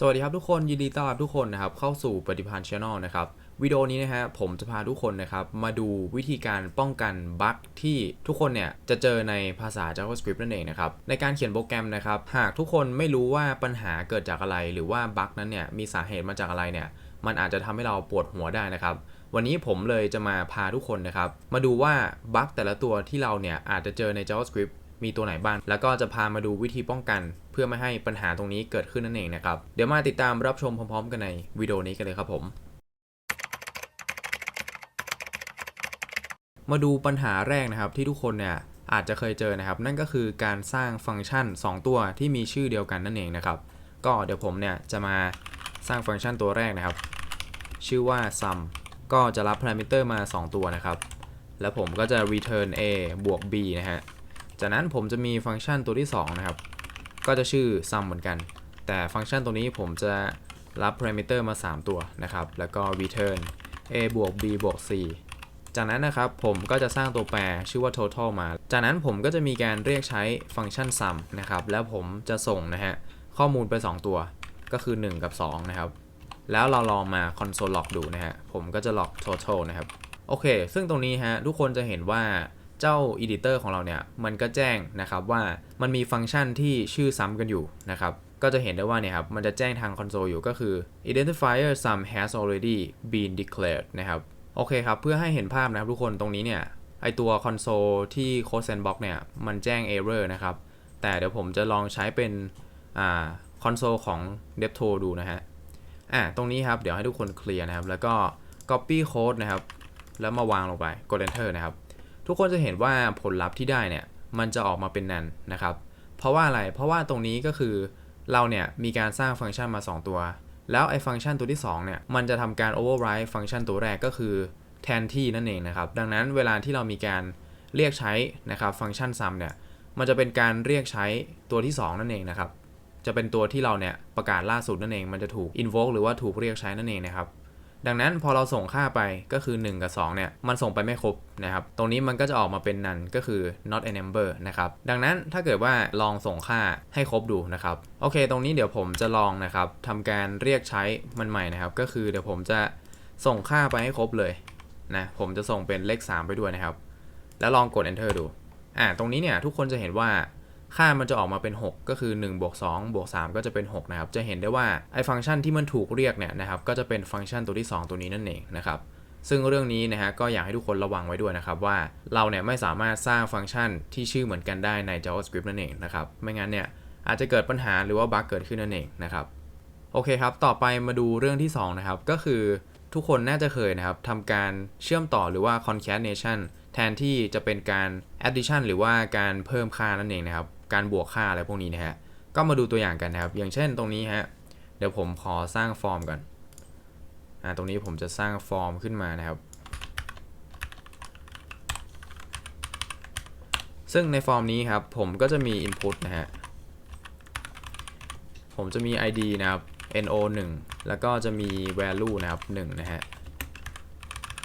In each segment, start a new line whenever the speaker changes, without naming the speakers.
สวัสดีครับทุกคนยินดีต้อนรับทุกคนนะครับเข้าสู่ปฏิพันธ์ช anel นะครับวิดีโอนี้นะฮะผมจะพาทุกคนนะครับมาดูวิธีการป้องกันบั๊กที่ทุกคนเนี่ยจะเจอในภาษา JavaScript นั่นเองนะครับในการเขียนโปรแกรมนะครับหากทุกคนไม่รู้ว่าปัญหาเกิดจากอะไร หรือว่าบั๊กนั้นเนี่ยมีสาเหตุมาจากอะไรเนี่ยมันอาจจะทำให้เราปวดหัวได้นะครับวันนี้ผมเลยจะมาพาทุกคนนะครับมาดูว่าบั๊กแต่ละตัวที่เราเนี่ยอาจจะเจอใน JavaScript มีตัวไหนบ้าง แล้วก็จะพามาดูวิธีป้องกัน เพื่อไม่ให้ปัญหาตรงนี้เกิดขึ้นนั่นเองนะครับ เดี๋ยวมาติดตามรับชมพร้อมๆ กันในวิดีโอนี้กันเลยครับผมมาดูปัญหาแรกนะครับที่ทุกคนเนี่ยอาจจะเคยเจอนะครับ นั่นก็คือการสร้างฟังก์ชัน 2 ตัวที่มีชื่อเดียวกันนั่นเองนะครับ ก็เดี๋ยวผมเนี่ยจะมาสร้างฟังก์ชันตัวแรกนะครับ ชื่อว่า sum ก็จะรับ parameter มา 2 ตัวนะครับ แล้วผมก็จะ return a บวก b นะฮะ จากนั้นผมจะมีฟังก์ชันตัวที่ 2 นะครับ ก็จะชื่อ sum เหมือนกัน แต่ฟังก์ชันตัวนี้ผมจะรับ parameter มา 3 ตัวนะครับ แล้วก็ return a บวก b บวก c จากนั้นนะครับผมก็จะสร้างตัวแปรชื่อว่า total มา จากนั้นผมก็จะมีการเรียกใช้ฟังก์ชัน sum นะครับ แล้วผมจะส่งนะฮะข้อมูลไป 2 ตัว ก็คือ 1 กับ 2 นะครับ แล้วเราลองมา console log ดูนะฮะ ผมก็จะ log total นะครับ โอเค ซึ่งตรงนี้ฮะทุกคนจะเห็นว่า เจ้า editor ของเราเนี่ย มันก็แจ้งนะครับว่ามันมีฟังก์ชันที่ชื่อซ้ำกันอยู่นะครับ ก็จะเห็นได้ว่าเนี่ยครับ มันจะแจ้งทางคอนโซลอยู่ก็คือ identifier sum has already been declared นะครับ โอเคครับ เพื่อให้เห็นภาพนะครับทุกคนตรงนี้เนี่ย ไอตัวคอนโซลที่ code sandbox เนี่ย มันแจ้ง error นะครับ แต่เดี๋ยวผมจะลองใช้เป็นอ่าคอนโซลของ DevTo ดูนะฮะ อะตรงนี้ครับ เดี๋ยวให้ทุกคนเคลียร์นะครับ แล้วก็ copy code นะครับ แล้วมาวางลงไป กด enter นะครับ ทุกคนจะเห็นว่าผลลัพธ์ที่ได้เนี่ยมันจะออกมาเป็น none นะครับ เพราะว่าอะไรเพราะว่าตรงนี้ก็คือเราเนี่ยมีการสร้างฟังก์ชันมา 2 ตัว แล้วไอ้ฟังก์ชันตัวที่2เนี่ยมันจะทำการ override ฟังก์ชันตัวแรกก็คือแทนที่นั่นเองนะครับ ดังนั้นเวลาที่เรามีการเรียกใช้นะครับฟังก์ชัน sum เนี่ยมันจะเป็นการเรียกใช้ตัวที่ 2 นั่นเองนะครับ จะเป็นตัวที่เราเนี่ยประกาศล่าสุดนั่นเอง มันจะถูก invoke หรือว่าถูกเรียกใช้นั่นเองนะครับ ดังนั้นพอเราส่งค่าไปก็คือ 1 กับ 2 เนี่ย มันส่งไปไม่ครบนะครับ ตรงนี้มันก็จะออกมาเป็น none ก็คือ not a number นะครับ ดังนั้นถ้าเกิดว่าลองส่งค่าให้ครบดูนะครับ โอเค ตรงนี้เดี๋ยวผมจะลองนะครับทำการเรียกใช้มันใหม่นะครับ ก็คือเดี๋ยวผมจะส่งค่าไปให้ครบเลยนะ ผมจะส่งเป็นเลข 3 ไปด้วยนะครับ แล้วลองกด enter ดู อ่า ตรงนี้เนี่ยทุกคนจะเห็นว่า ค่ามันจะออกมาเป็น 6 ก็คือ1บวก2บวก3ก็จะเป็น 6 นะครับ จะเห็นได้ว่าไอ้ฟังก์ชันที่มันถูกเรียกเนี่ยนะครับ ก็จะเป็นฟังก์ชันตัวที่ 2 ตัวนี้นั่นเองนะครับ ซึ่งเรื่องนี้นะฮะก็อยากให้ทุกคนระวังไว้ด้วยนะครับ ว่าเราเนี่ยไม่สามารถสร้างฟังก์ชันที่ชื่อเหมือนกันได้ใน JavaScript นั่นเองนะครับ ไม่งั้นเนี่ยอาจจะเกิดปัญหาหรือว่าบั๊กเกิดขึ้นนั่นเองนะครับ โอเคครับ ต่อไปมาดูเรื่องที่ 2 นะครับ ก็คือทุกคนน่าจะเคยนะครับทำการเชื่อมต่อหรือว่า concatenation แทนที่จะเป็นการ addition หรือว่าการเพิ่มค่านั่นเองนะครับ การบวกค่าอะไรพวกนี้นะฮะ ก็มาดูตัวอย่างกันนะครับ อย่างเช่นตรงนี้ฮะ เดี๋ยวผมขอสร้างฟอร์มก่อน อ่า ตรงนี้ผมจะสร้างฟอร์มขึ้นมานะครับ ซึ่งในฟอร์มนี้ครับ ผมก็จะมี input นะฮะ ผมจะมี id นะครับ no 1 แล้วก็จะมี value นะครับ 1 นะฮะ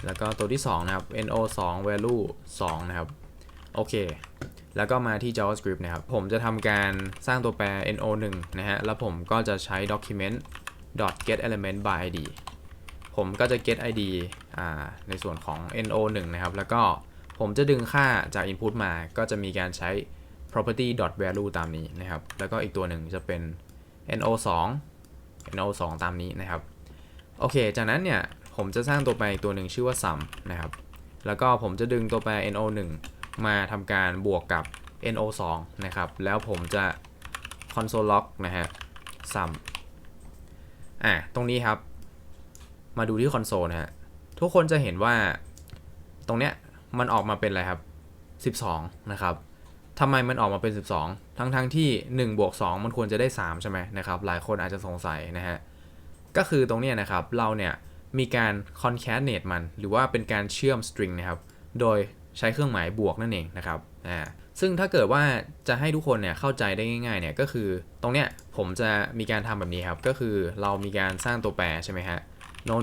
แล้วก็ตัวที่ 2 นะครับ no 2 value 2 นะครับ โอเค แล้วก็มาที่ JavaScript นะครับ ผมจะทำการสร้างตัวแปร no 1 นะฮะ แล้วผมก็จะใช้ document get element by id ผมก็จะ get id อ่าในส่วนของ no 1 นะครับ แล้วก็ผมจะดึงค่าจาก input มา ก็จะมีการใช้ property value ตามนี้นะครับ แล้วก็อีกตัวหนึ่งจะเป็น no 2 no 2 ตามนี้นะครับ โอเค จากนั้นเนี่ย ผมจะสร้างตัวแปรอีกตัวหนึ่งชื่อว่า sum นะครับ แล้วก็ผมจะดึงตัวแปร no 1 มาทำการบวกกับ no 2 นะครับ แล้วผมจะ console log นะฮะ sum อะ ตรงนี้ครับ มาดูที่คอนโซลนะฮะ ทุกคนจะเห็นว่าตรงเนี้ยมันออกมาเป็นอะไรครับ 12 นะครับทำไมมันออกมาเป็น 12 ทั้งทั้งๆที่1บวก2มันควรจะได้ 3 ใช่ไหมนะครับ หลายคนอาจจะสงสัยนะฮะ ก็คือตรงเนี้ยนะครับ เราเนี่ยมีการ concatenate มัน หรือว่าเป็นการเชื่อม string นะครับ โดย ใช้เครื่องหมายบวกนั่นเองนะครับอ่าซึ่งถ้าเกิดว่าจะให้ทุกคนเนี่ยเข้าใจได้ง่ายๆเนี่ยก็คือตรงเนี้ยผมจะมีการทำแบบนี้ครับ ก็คือเรามีการสร้างตัวแปรใช่ไหมฮะ no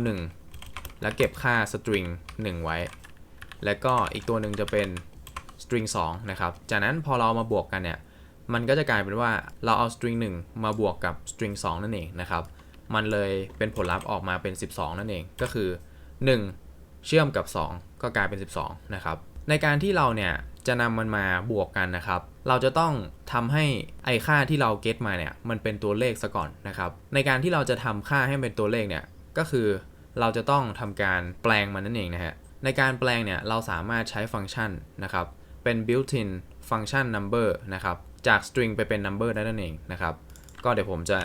1แล้วเก็บค่า string 1 ไว้ แล้วก็อีกตัวหนึ่งจะเป็น string 2 นะครับ จากนั้นพอเรามาบวกกันเนี่ย มันก็จะกลายเป็นว่าเราเอา string 1 มาบวกกับ string 2 นั่นเองนะครับ มันเลยเป็นผลลัพธ์ออกมาเป็น 12 นั่นเอง ก็คือ 1 เชื่อมกับ 2 ก็กลายเป็น 12 นะครับ ในการที่เราเนี่ยจะนำมันมาบวกกันนะครับ เราจะต้องทำให้ไอค่าที่เราเก็ตมาเนี่ยมันเป็นตัวเลขซะก่อนนะครับ ในการที่เราจะทำค่าให้เป็นตัวเลขเนี่ยก็คือเราจะต้องทำการแปลงมันนั่นเองนะฮะ ในการแปลงเนี่ยเราสามารถใช้ฟังก์ชันนะครับ เป็น built-in function number นะครับ จาก string ไปเป็น number ได้นั่นเองนะครับ ก็เดี๋ยวผมจะ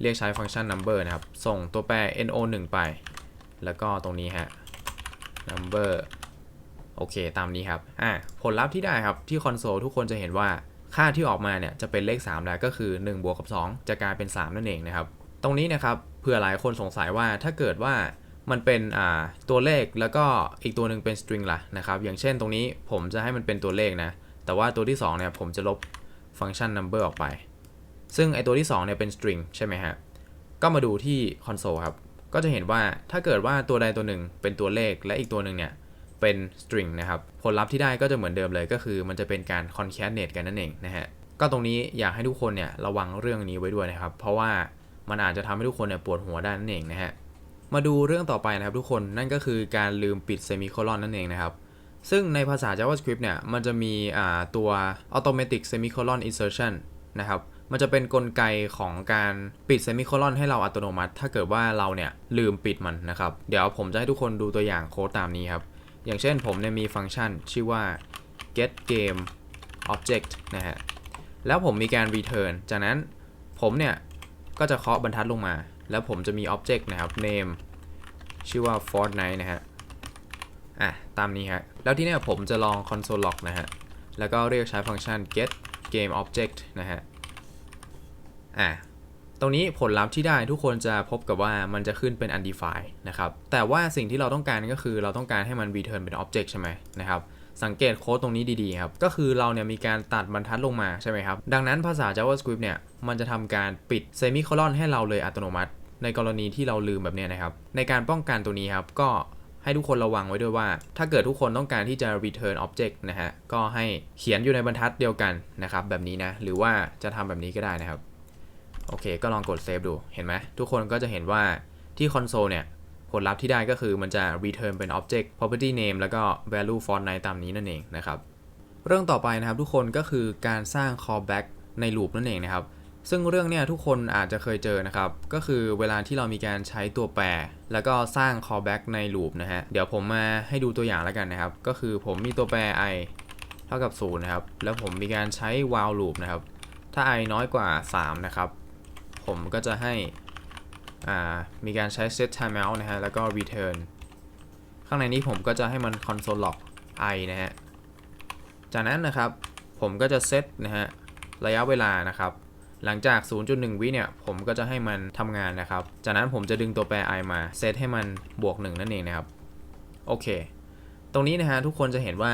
เรียกใช้ฟังก์ชัน number นะครับ ส่งตัวแปร no1 ไป แล้วก็ตรงนี้ฮะ number โอเค ตามนี้ครับอ่าผลลัพธ์ที่ได้ครับ ที่คอนโซลทุกคนจะเห็นว่าค่าที่ออกมาเนี่ยจะเป็นเลข 3 แล้วก็คือ1บวกกับ2 จะกลายเป็น 3 นั่นเองนะครับ ตรงนี้นะครับเผื่อหลายคนสงสัยว่าถ้าเกิดว่ามันเป็นอ่าตัวเลขแล้วก็อีกตัวหนึ่งเป็น string ล่ะนะครับอย่างเช่นตรงนี้ผมจะให้มันเป็นตัวเลขนะแต่ว่าตัวที่2เนี่ยผมจะลบฟังก์ชัน number ออกไป ซึ่งไอตัวที่2เนี่ยเป็น string ใช่ไหมฮะก็มาดูที่คอนโซลครับก็จะเห็นว่าถ้าเกิดว่าตัวใดตัวหนึ่งเป็นตัวเลขและอีกตัวหนึ่งเนี่ย เป็น string นะครับ ผลลัพธ์ที่ได้ก็จะเหมือนเดิมเลยก็คือ มันจะเป็นการ concatenate กันนั่นเองนะฮะ ก็ตรงนี้อยากให้ทุกคนเนี่ยระวังเรื่องนี้ไว้ด้วยนะครับ เพราะว่ามันอาจจะทำให้ทุกคนเนี่ยปวดหัวได้นั่นเองนะฮะ มาดูเรื่องต่อไปนะครับทุกคน นั่นก็คือการลืมปิดเซมิโคลอนนั่นเองนะครับ ซึ่งในภาษา JavaScript เนี่ย มันจะมีตัว automatic semicolon insertion นะครับมันจะเป็นนกลไกของการปิดเซมิโคลอนให้เราอัตโนมัติ ถ้าเกิดว่าเราเนี่ยลืมปิดมันนะครับ เดี๋ยวผมจะให้ทุกคนดูตัวอย่างโค้ดตามนี้ครับ อย่างเช่นผมเนี่ยมีฟังก์ชันชื่อว่า get game object นะฮะ แล้วผมมีการ return จากนั้นผมเนี่ย ก็จะเคาะบรรทัดลงมา แล้วผมจะมี object นะครับ name ชื่อว่า Fortnite นะฮะ อะ ตามนี้ฮะ แล้วที่เนี่ยผมจะลอง console log นะฮะ แล้วก็เรียกใช้ฟังก์ชัน get game object นะฮะ อะ ตรงนี้ผลลัพธ์ที่ได้ทุกคนจะพบกับว่ามันจะขึ้นเป็น undefined นะครับ แต่ว่าสิ่งที่เราต้องการก็คือเราต้องการให้มัน return เป็น object ใช่ไหมนะครับ สังเกตโค้ดตรงนี้ดีๆครับ ก็คือเราเนี่ยมีการตัดบรรทัดลงมาใช่ไหมครับ ดังนั้นภาษา JavaScript เนี่ย มันจะทำการปิดเซมิโคลอนให้เราเลยอัตโนมัติ ในกรณีที่เราลืมแบบนี้นะครับ ในการป้องกันตัวนี้ครับก็ให้ทุกคนระวังไว้ด้วยว่า ถ้าเกิดทุกคนต้องการที่จะ return object นะฮะ ก็ให้เขียนอยู่ในบรรทัดเดียวกันนะครับแบบนี้นะ หรือว่าจะทำแบบนี้ก็ได้นะครับ โอเค ก็ลองกดเซฟดู เห็นไหม ทุกคนก็จะเห็นว่าที่คอนโซลเนี่ย ผลลัพธ์ที่ได้ก็คือมันจะ return เป็น object property name แล้วก็ value fortnight ตามนี้นั่นเองนะครับ เรื่องต่อไปนะครับทุกคนก็คือการสร้าง callback ใน loop นั่นเองนะครับ ซึ่งเรื่องเนี้ยทุกคนอาจจะเคยเจอนะครับ ก็คือเวลาที่เรามีการใช้ตัวแปร แล้วก็สร้าง callback ใน loop นะฮะ เดี๋ยวผมมาให้ดูตัวอย่างแล้วกันนะครับ ก็คือผมมีตัวแปร i เท่ากับ0นะครับ แล้วผมมีการใช้ while loop นะครับ ถ้า i น้อยกว่า 3 นะครับ ผมก็จะให้มีการใช้ set timeout นะฮะ แล้วก็ return ข้างในนี้ผมก็จะให้มัน console log i นะฮะ จากนั้นนะครับผมก็จะ set นะฮะระยะเวลานะครับ หลังจาก 0.1 วิเนี่ย ผมก็จะให้มันทำงานนะครับ จากนั้นผมจะดึงตัวแปร i มาเซตให้มันบวก 1 นั่นเองนะครับ โอเค ตรงนี้นะฮะทุกคนจะเห็นว่า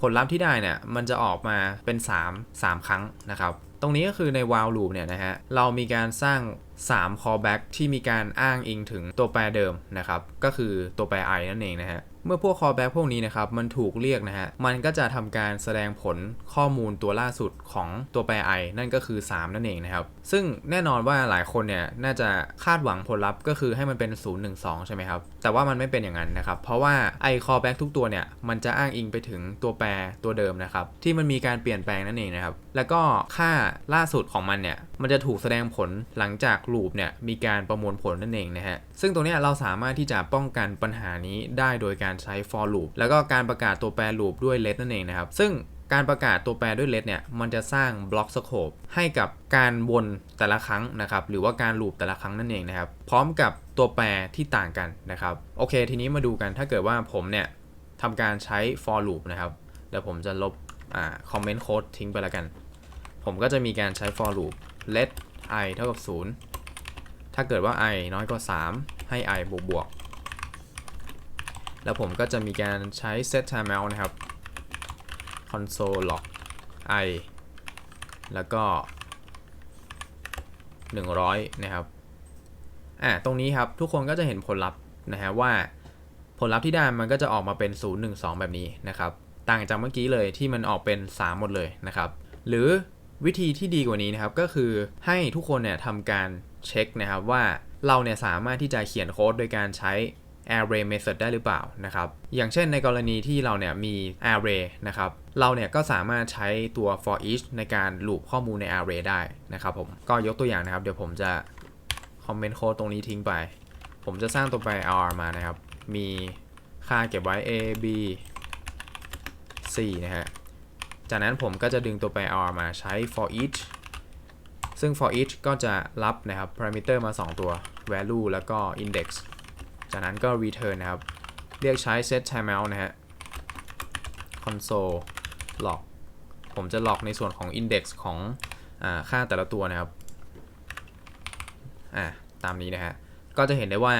ผลลัพธ์ที่ได้เนี่ยมันจะออกมาเป็น 3 3 ครั้งนะครับ รงนี้ก็คือใน while loop เนี่ยนะฮะ เรามีการสร้าง 3 callback ที่มีการอ้างอิงถึงตัวแปรเดิมนะครับ ก็คือตัวแปร i นั่นเองนะฮะ เมื่อพวก callback พวกนี้นะครับ มันถูกเรียกนะฮะ มันก็จะทำการแสดงผลข้อมูลตัวล่าสุดของตัวแปร i นั่นก็คือ 3 นั่นเองนะครับ ซึ่งแน่นอนว่าหลายคนเนี่ย น่าจะคาดหวังผลลัพธ์ก็คือให้มันเป็น 0 1 2 ใช่ไหมครับ แต่ว่ามันไม่เป็นอย่างนั้นนะครับ เพราะว่าไอ callback ทุกตัวเนี่ย มันจะอ้างอิงไปถึงตัวแปรตัวเดิมนะครับ ที่มันมีการเปลี่ยนแปลงนั่นเองนะครับ แล้วก็ค่าล่าสุดของมันเนี่ยมันจะถูกแสดงผลหลังจากลูปเนี่ยมีการประมวลผลนั่นเองนะฮะ ซึ่งตรงนี้เราสามารถที่จะป้องกันปัญหานี้ได้โดยการใช้ for loop แล้วก็การประกาศตัวแปร loop ด้วย let นั่นเองนะครับ ซึ่งการประกาศตัวแปรด้วย let เนี่ย มันจะสร้าง block scope ให้กับการวนแต่ละครั้งนะครับ หรือว่าการ loop แต่ละครั้งนั่นเองนะครับ พร้อมกับตัวแปรที่ต่างกันนะครับ โอเค ทีนี้มาดูกัน ถ้าเกิดว่าผมเนี่ยทำการใช้ for loop นะครับ เดี๋ยวผมจะลบอ่า comment code ทิ้งไปแล้วกัน ผมก็จะมีการใช้ for loop let i เท่ากับ 0 ถ้าเกิดว่า i น้อยกว่า 3 ให้ i บวกบวก แล้วผมก็จะมีการใช้ set timeout นะครับ console log i แล้วก็ 100 นะครับอะตรงนี้ครับ ทุกคนก็จะเห็นผลลัพธ์นะฮะว่าผลลัพธ์ที่ได้มันก็จะออกมาเป็น 0 1 2 แบบนี้นะครับ ต่างจากเมื่อกี้เลยที่มันออกเป็น 3 หมดเลยนะครับ หรือ วิธีที่ดีกว่านี้นะครับก็คือให้ทุกคนเนี่ยทำการเช็คนะครับว่าเราเนี่ยสามารถที่จะเขียนโค้ดโดยการใช้ array method ได้หรือเปล่านะครับ อย่างเช่นในกรณีที่เราเนี่ยมี array นะครับ เราเนี่ยก็สามารถใช้ตัว for each ในการ loop ข้อมูลใน array ได้นะครับผม ก็ยกตัวอย่างนะครับ เดี๋ยวผมจะคอมเมนต์โค้ดตรงนี้ทิ้งไป ผมจะสร้างตัวแป r มานะครับ มีค่าเก็บไว้ a b c นะฮะ จากนั้นผมก็จะดึงตัวแปร r มาใช้ for each ซึ่ง for each ก็จะรับนะครับ parameter มา 2 ตัว value แล้วก็ index จากนั้นก็ return นะครับ เรียกใช้ set timeout นะฮะ console log ผมจะ log ในส่วนของ index ของอค่าแต่ละตัวนะครับ อ่า ตามนี้นะฮะ ก็จะเห็นได้ว่า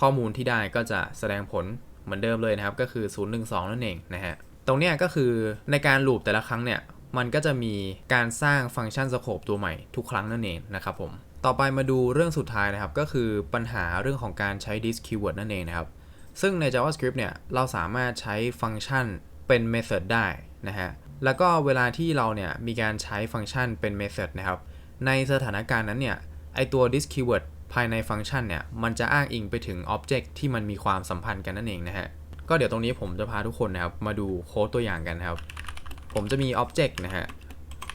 ข้อมูลที่ได้ก็จะแสดงผลเหมือนเดิมเลยนะครับ ก็คือ 012 นั่นเองนะฮะ ตรงเนี้ยก็คือในการลูปแต่ละครั้งเนี่ย มันก็จะมีการสร้างฟังก์ชันสโคปตัวใหม่ทุกครั้งนั่นเองนะครับผม ต่อไปมาดูเรื่องสุดท้ายนะครับ ก็คือปัญหาเรื่องของการใช้ this keyword นั่นเองนะครับ ซึ่งใน JavaScript เนี่ย เราสามารถใช้ฟังก์ชันเป็น method ได้นะฮะ แล้วก็เวลาที่เราเนี่ยมีการใช้ฟังก์ชันเป็น method นะครับ ในสถานการณ์นั้นเนี่ยไอตัว this keyword ภายในฟังก์ชันเนี่ย มันจะอ้างอิงไปถึง object ที่มันมีความสัมพันธ์กันนั่นเองนะฮะ ก็เดี๋ยวตรงนี้ผมจะพาทุกคนนะครับมาดูโค้ดตัวอย่างกันครับ ผมจะมี object นะฮะ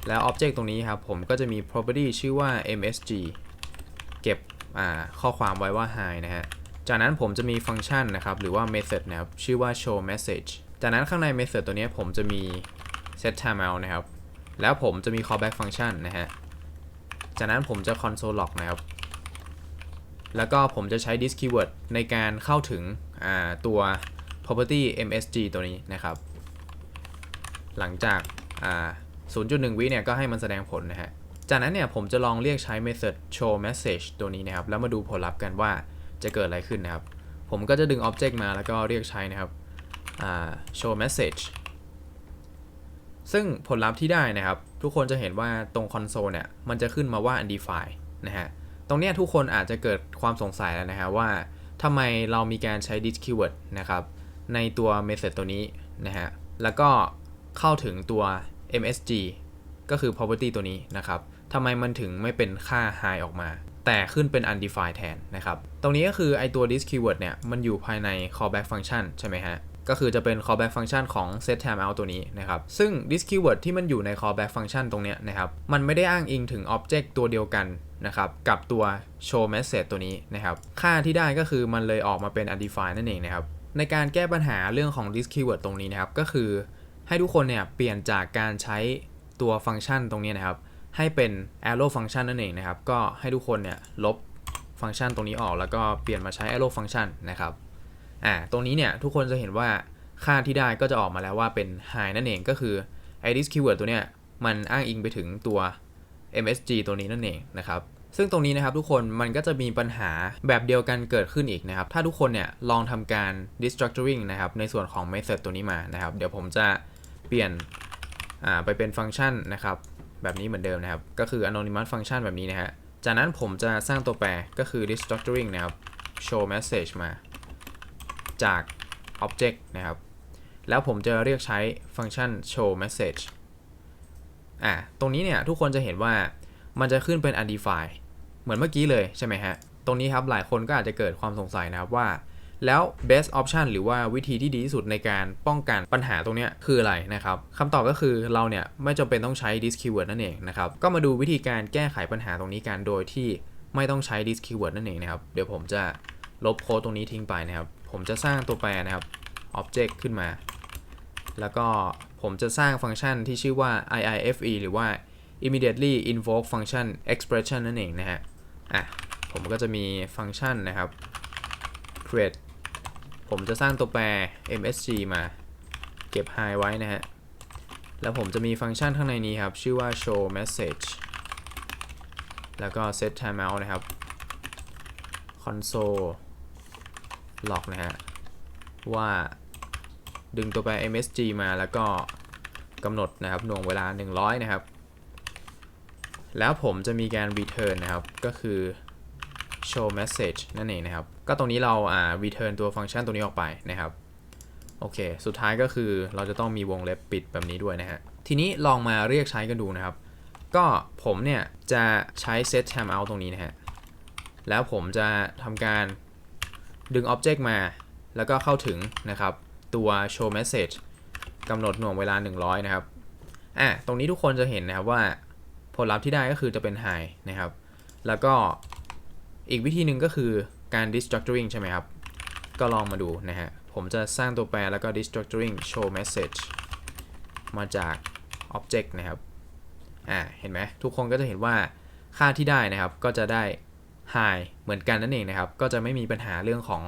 แล้ว object ตรงนี้ครับผมก็จะมี property ชื่อว่า msg เก็บข้อความไว้ว่า hi นะฮะ จากนั้นผมจะมีฟังก์ชันนะครับหรือว่า method นะครับชื่อว่า show message จากนั้นข้างใน method ตัวนี้ผมจะมี set timeout นะครับ แล้วผมจะมี callback function นะฮะ จากนั้นผมจะ console log นะครับ แล้วก็ผมจะใช้ this keyword ในการเข้าถึงตัว property msg ตัวนี้นะครับ หลังจาก0.1 วิเนี่ยก็ให้มันแสดงผลนะฮะ จากนั้นเนี่ยผมจะลองเรียกใช้ method show message ตัวนี้นะครับ แล้วมาดูผลลัพธ์กันว่าจะเกิดอะไรขึ้นนะครับ ผมก็จะดึง object มาแล้วก็เรียกใช้นะครับ show message ซึ่งผลลัพธ์ที่ได้นะครับ ทุกคนจะเห็นว่าตรงคอนโซลเนี่ย มันจะขึ้นมาว่า undefined นะฮะ ตรงเนี้ยทุกคนอาจจะเกิดความสงสัยแล้วนะฮะว่าทำไมเรามีการใช้ this keyword นะครับ ในตัว method ตัวนี้นะฮะ แล้วก็เข้าถึงตัว msg ก็คือ property ตัวนี้นะครับทำไมมันถึงไม่เป็นค่า high ออกมา แต่ขึ้นเป็น undefined แทนนะครับ ตรงนี้ก็คือไอตัว this keyword เนี่ย มันอยู่ภายใน callback function ใช่ไหมฮะ ก็คือจะเป็น callback function ของ set timeout ตัวนี้นะครับ ซึ่ง this keyword ที่มันอยู่ใน callback function ตรงเนี้ยนะครับ มันไม่ได้อ้างอิงถึง object ตัวเดียวกันนะครับ กับตัว show message ตัวนี้นะครับ ค่าที่ได้ก็คือมันเลยออกมาเป็น undefined นั่นเองนะครับ ในการแก้ปัญหาเรื่องของ this keyword ตรงนี้นะครับ ก็คือให้ทุกคนเนี่ยเปลี่ยนจากการใช้ตัวฟังก์ชันตรงนี้นะครับ ให้เป็น arrow function นั่นเองนะครับ ก็ให้ทุกคนเนี่ยลบฟังก์ชันตรงนี้ออก แล้วก็เปลี่ยนมาใช้ arrow function นะครับอ่าตรงนี้เนี่ยทุกคนจะเห็นว่าค่าที่ได้ก็จะออกมาแล้วว่าเป็น high นั่นเองก็คือ i this keyword ตัวเนี้ยมันอ้างอิงไปถึงตัว msg ตัวนี้นั่นเองนะครับ ซึ่งตรงนี้นะครับทุกคนมันก็จะมีปัญหาแบบเดียวกันเกิดขึ้นอีกนะครับ ถ้าทุกคนเนี่ยลองทำการ destructuring นะครับในส่วนของ method ตัวนี้มานะครับ เดี๋ยวผมจะเปลี่ยนไปเป็นฟังก์ชันนะครับ แบบนี้เหมือนเดิมนะครับ ก็คือ anonymous function แบบนี้นะฮะจากนั้นผมจะสร้างตัวแปรก็คือ destructuring นะครับ show message มา จาก object นะครับ แล้วผมจะเรียกใช้ฟังก์ชัน show message อะตรงนี้เนี่ยทุกคนจะเห็นว่ามันจะขึ้นเป็น undefined เหมือนเมื่อกี้เลยใช่ไหมฮะ ตรงนี้ครับหลายคนก็อาจจะเกิดความสงสัยนะครับว่า แล้ว best option หรือว่าวิธีที่ดีที่สุดในการป้องกันปัญหาตรงนี้คืออะไรนะครับคำตอบก็คือเราเนี่ยไม่จำเป็นต้องใช้ this keyword นั่นเองนะครับก็มาดูวิธีการแก้ไขปัญหาตรงนี้กันโดยที่ไม่ต้องใช้ this keyword นั่นเองนะครับเดี๋ยวผมจะลบโค้ดตรงนี้ทิ้งไปนะครับ ผมจะสร้างตัวแปรนะครับ object ขึ้นมา แล้วก็ผมจะสร้างฟังก์ชันที่ชื่อว่า iife หรือว่า immediately invoke function expression นั่นเองนะฮะ อะผมก็จะมีฟังก์ชันนะครับ create ผมจะสร้างตัวแปร msg มาเก็บ high ไว้นะฮะ แล้วผมจะมีฟังก์ชันข้างในนี้ครับ ชื่อว่า show message แล้วก็ set timeout นะครับ console log นะฮะ ว่าดึงตัวแปร msg มาแล้วก็กำหนดนะครับหน่วงเวลา 100 นะครับ แล้วผมจะมีการ return นะครับ ก็คือ show message นั่นเองนะครับ ก็ตรงนี้เราอ่า return ตัวฟังก์ชันตัวนี้ออกไปนะครับ โอเค สุดท้ายก็คือเราจะต้องมีวงเล็บปิดแบบนี้ด้วยนะฮะ ทีนี้ลองมาเรียกใช้กันดูนะครับ ก็ผมเนี่ยจะใช้ set timeout ตรงนี้นะฮะ แล้วผมจะทำการดึง Object มา แล้วก็เข้าถึงนะครับ ตัว show message กำหนดหน่วงเวลา 100 นะครับ อะ ตรงนี้ทุกคนจะเห็นนะครับว่า ลลัพธ์ที่ได้ก็คือจะเป็น high นะครับ แล้วก็อีกวิธีหนึ่งก็คือการ destructuring ใช่ไหมครับ ก็ลองมาดูนะฮะ ผมจะสร้างตัวแปรแล้วก็ destructuring show message มาจาก object นะครับ อ่า เห็นไหมทุกคนก็จะเห็นว่าค่าที่ได้นะครับก็จะได้ high เหมือนกันนั่นเองนะครับ ก็จะไม่มีปัญหาเรื่องของ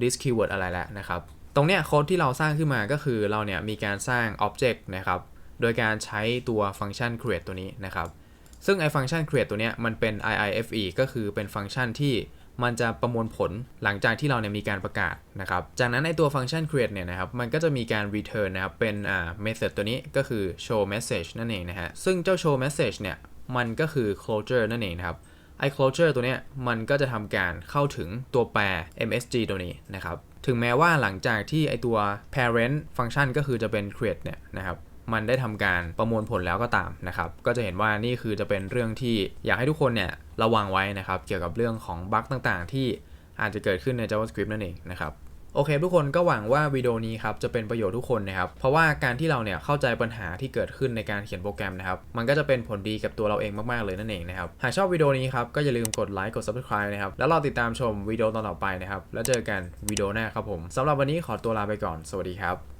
this keyword อะไรแล้วนะครับ ตรงเนี้ยโค้ดที่เราสร้างขึ้นมาก็คือเราเนี่ยมีการสร้าง object นะครับ โดยการใช้ตัวฟังก์ชัน create ตัวนี้นะครับ ซึ่งไอฟังก์ชัน create ตัวเนี้ยมันเป็น IIFE ก็คือเป็นฟังก์ชันที่มันจะประมวลผลหลังจากที่เราเนี่ยมีการประกาศนะครับ จากนั้นในตัวฟังก์ชัน create เนี่ยนะครับ มันก็จะมีการ return นะครับ เป็นอ่า method ตัวนี้ก็คือ show message นั่นเองนะฮะ ซึ่งเจ้า show message เนี่ย มันก็คือ closure นั่นเองนะครับ ไอ้ closure ตัวเนี้ย มันก็จะทำการเข้าถึงตัวแปร MSG ตัวนี้นะครับ ถึงแม้ว่าหลังจากที่ไอตัว parent function ก็คือจะเป็น create เนี่ยนะครับ มันได้ทำการประมวลผลแล้วก็ตามนะครับ ก็จะเห็นว่านี่คือจะเป็นเรื่องที่อยากให้ทุกคนเนี่ยระวังไว้นะครับ เกี่ยวกับเรื่องของบั๊กต่างๆ ที่อาจจะเกิดขึ้นใน JavaScript นั่นเองนะครับโอเค ทุกคนก็หวังว่าวิดีโอนี้ครับจะเป็นประโยชน์ทุกคนนะครับ เพราะว่าการที่เราเนี่ยเข้าใจปัญหาที่เกิดขึ้นในการเขียนโปรแกรมนะครับ มันก็จะเป็นผลดีกับตัวเราเองมาก ๆ เลยนั่นเองนะครับ หากชอบวิดีโอนี้ครับ ก็อย่าลืมกดไลค์กด subscribe นะครับ แล้วรอติดตามชมวิดีโอตอนต่อไปนะครับ แล้วเจอกันวิดีโอหน้าครับผมสำหรับวันนี้ขอตัวลาไปก่อน สวัสดีครับ